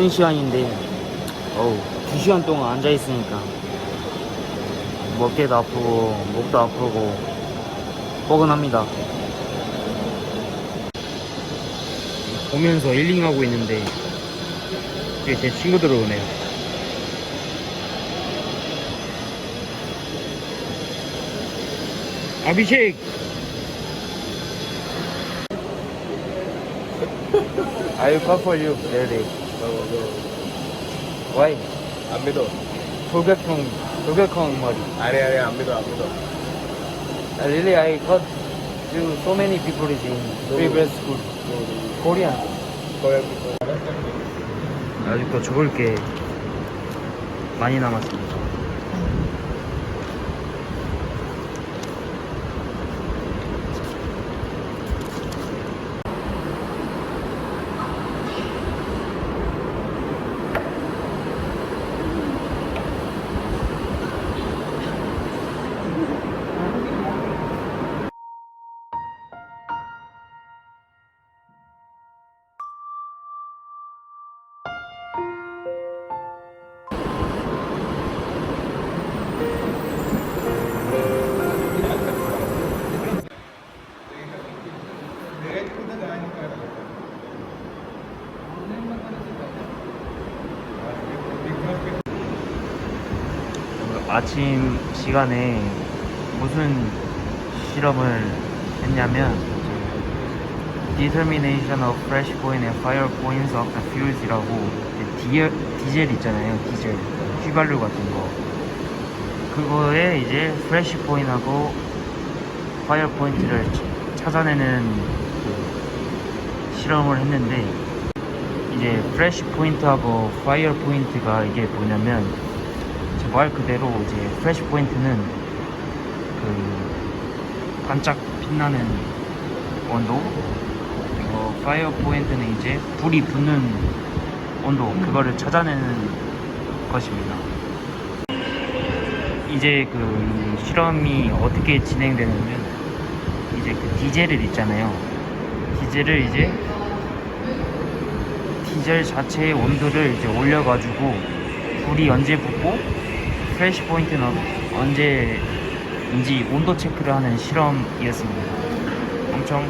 쉬는 시간인데 어우 두 시간 동안 앉아 있으니까. 어깨도 아프고 목도 아프고 뻐근합니다. 보면서 힐링하고 있는데 이제 제 친구들 오네요. come for you really Why? 안 믿어. 돌격형 돌격형 머리 아니 아니 안 믿어 안 믿어. Uh, Really, I got to so many people is in previous school. Korean. 아직도 적을 게 많이 남았습니다. 아침 시간에 무슨 실험을 했냐면 Determination of Fresh Point and Fire Points of the Fuse이라고 디젤, 디젤 있잖아요 디젤. 휘발유 같은 거. 그거에 이제 프레시 포인트하고 파이어 포인트를 찾아내는 그 실험을 했는데 이제 프레시 포인트하고 파이어 포인트가 이게 뭐냐면 제 말 그대로 이제 프레시 포인트는 그 반짝 빛나는 온도 어, 파이어 포인트는 이제 불이 붙는 온도 그거를 찾아내는 것입니다. 이제 그 실험이 어떻게 진행되냐면 이제 그 디젤을 있잖아요. 디젤을 이제 디젤 자체의 온도를 이제 올려가지고 불이 언제 붙고 프레시 포인트는 언제인지 온도 체크를 하는 실험이었습니다. 엄청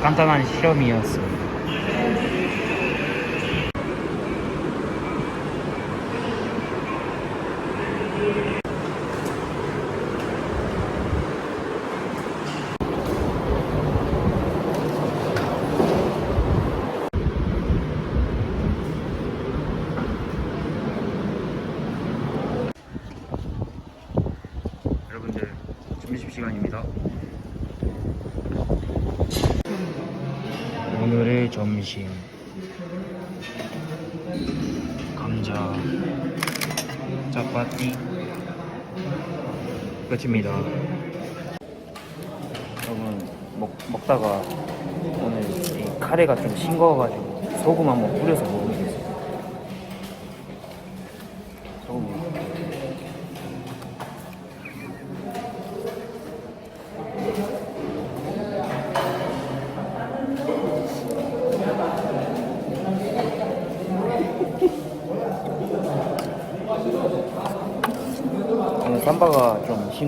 간단한 실험이었습니다. 여러분들 점심 시간입니다. 점심 감자 짜파티 끝입니다. 여러분 먹, 먹다가 오늘 이 카레가 좀 싱거워가지고 소금 한번 뿌려서 먹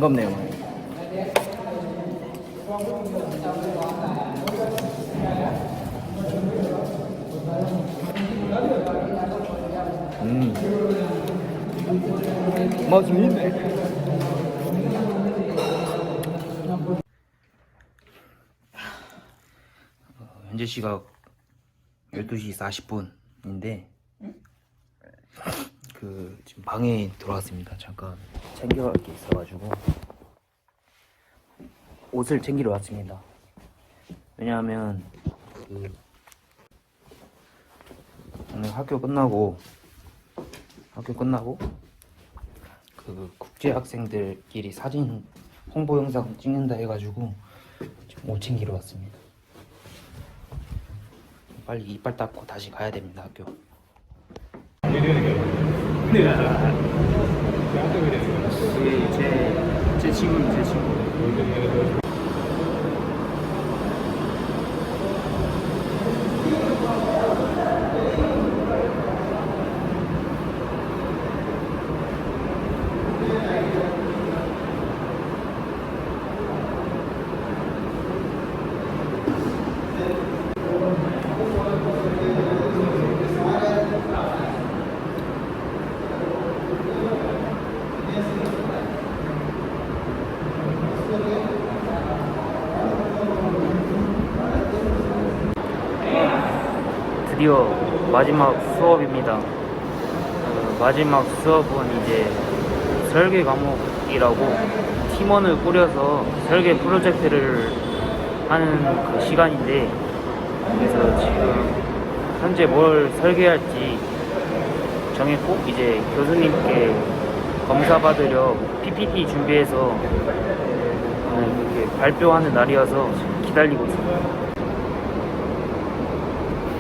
싱겁네요. 음. 맛있네. 어, 현재 시각 12시 40분인데 그 그 지금 방에 들어왔습니다. 잠깐 챙겨갈 게 있어가지고 옷을 챙기러 왔습니다. 왜냐하면 그 오늘 학교 끝나고 학교 끝나고 그 국제 학생들끼리 사진 홍보 영상 찍는다 해가지고 지금 옷 챙기러 왔습니다. 빨리 이빨 닦고 다시 가야 됩니다 학교. 제, 제 친구는 제 친구. 드디어 마지막 수업입니다. 어, 마지막 수업은 이제 설계 과목이라고 팀원을 꾸려서 설계 프로젝트를 하는 그 시간인데 그래서 지금 현재 뭘 설계할지 정했고 이제 교수님께 검사 받으려 PPT 준비해서 이렇게 발표하는 날이어서 기다리고 있습니다.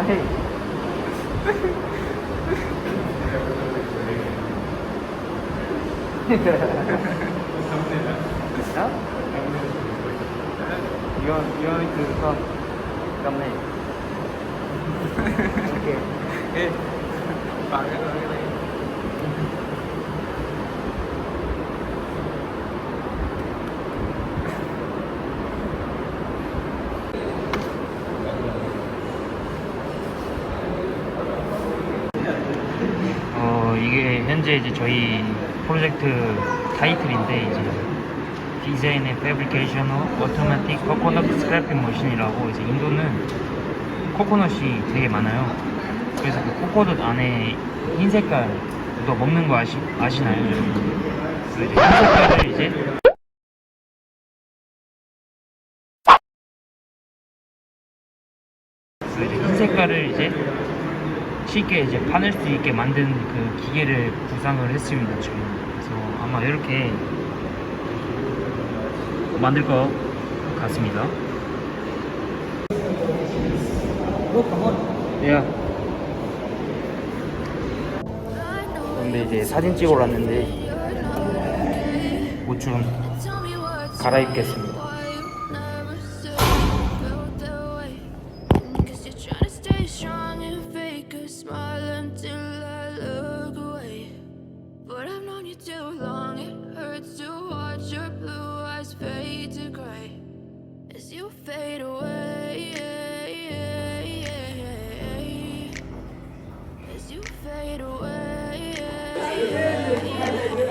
はい Yo, yo itu kau, kau main. 현재 이제 저희 프로젝트 타이틀인데 이제 디자인 의 패브리케이션 후 오토매틱 코코넛 스크래핑 머신이라고 이제 인도는 코코넛이 되게 많아요. 그래서 그 코코넛 안에 흰 색깔 이거 먹는 거 아시 아시나요? 흰 색깔을 이제 흰 색깔을 이제 쉽게 이제 파낼 수 있게 만든 그 기계를 구상을 했습니다. 저희. 그래서 아마 이렇게 만들 것 같습니다. 야. 근데 이제 사진 찍으러 왔는데 옷 좀 갈아입겠습니다.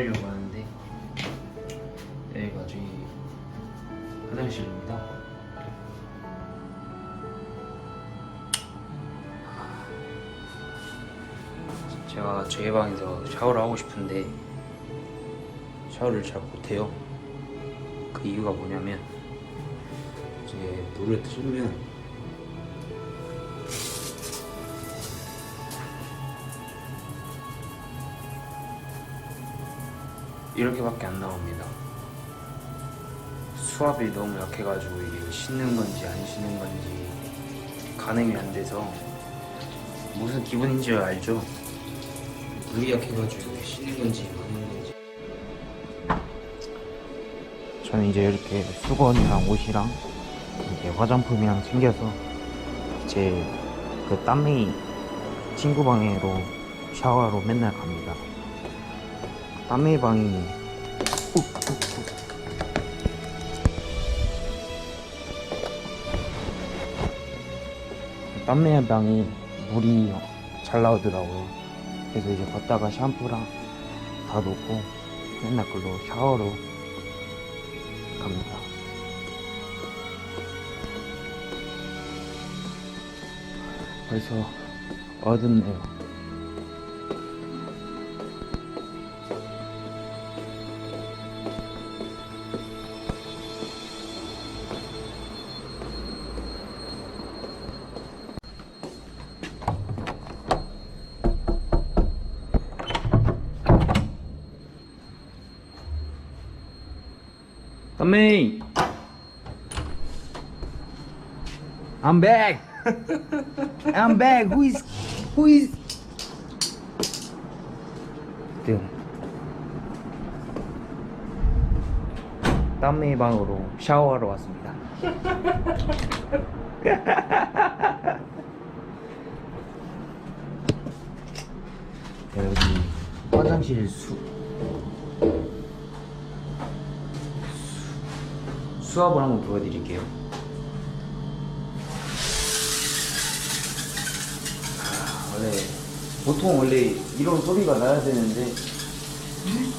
나가려고 하는데 여기가 저희 화장실입니다. 제가 저희 방에서 샤워를 하고 싶은데 샤워를 잘 못해요. 그 이유가 뭐냐면 이제 물을 틀면 이렇게밖에 안 나옵니다. 수압이 너무 약해가지고 이게 씻는 건지 안 씻는 건지 가늠이 안 돼서 무슨 기분인지 알죠? 물이 약해가지고 씻는 건지 먹는 건지 저는 이제 이렇게 수건이랑 옷이랑 이제 화장품이랑 챙겨서 제 그 땀메이 친구 방에로 샤워하러 맨날 갑니다. 땀메이 방이 욱, 욱, 욱. 땀메이 방이 물이 잘 나오더라고요. 그래서 이제 걷다가 샴푸랑 다 놓고 맨날 그걸로 샤워로 갑니다. 벌써 어둡네요. Tommy! I'm back! I'm back! Who is. Who is. 등. 땀메이 방으로 샤워하러 왔습니다. 자, 여기 화장실 수. 수압을 한번 보여드릴게요. 아, 원래 보통 원래 이런 소리가 나야 되는데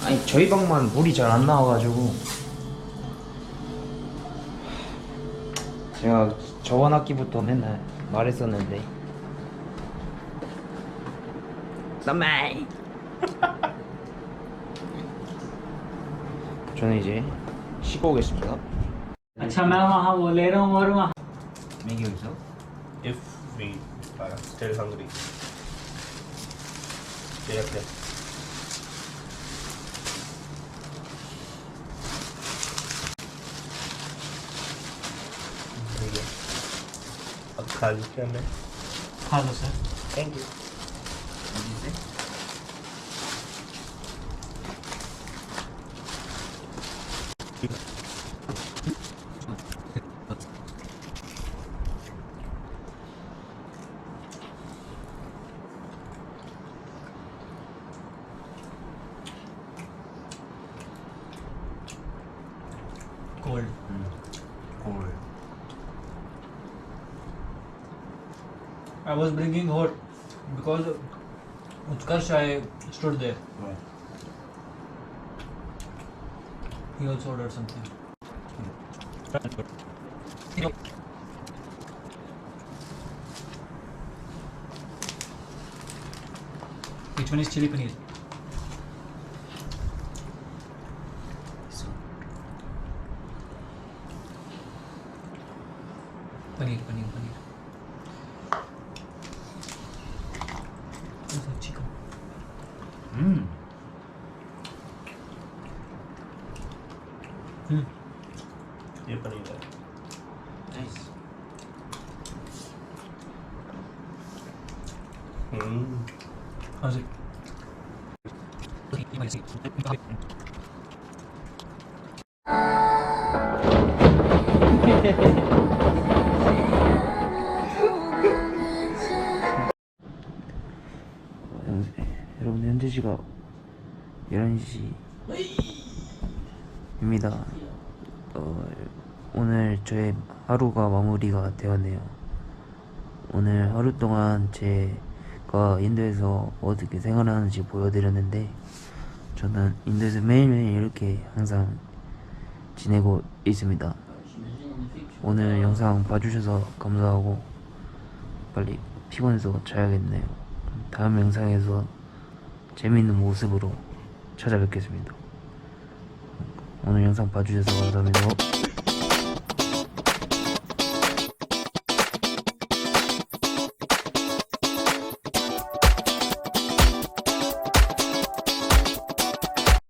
아니 저희 방만 물이 잘 안 나와가지고 제가 저번 학기부터 맨날 말했었는데 썸마이 저는 이제 씻고 오겠습니다. अच्छा मैं वहाँ वो ले रहा हूँ और वहाँ। Make yourself. If we are still hungry. ये रख ले अब खा लीजिए हमें खा लो sir thank you cold 골. I was bringing hot because Utkarsh I stood there. He also ordered something. Which one is chili paneer? Paneer paneer paneer chicken हम्म ये पनीर है nice hmm how is it Hehehehe 12시가 11시입니다. 어, 오늘 저의 하루가 마무리가 되었네요. 오늘 하루 동안 제가 인도에서 어떻게 생활하는지 보여드렸는데 저는 인도에서 매일매일 이렇게 항상 지내고 있습니다. 오늘 영상 봐주셔서 감사하고 빨리 피곤해서 자야겠네요. 다음 영상에서 재미있는 모습으로 찾아뵙겠습니다. 오늘 영상 봐주셔서 감사합니다.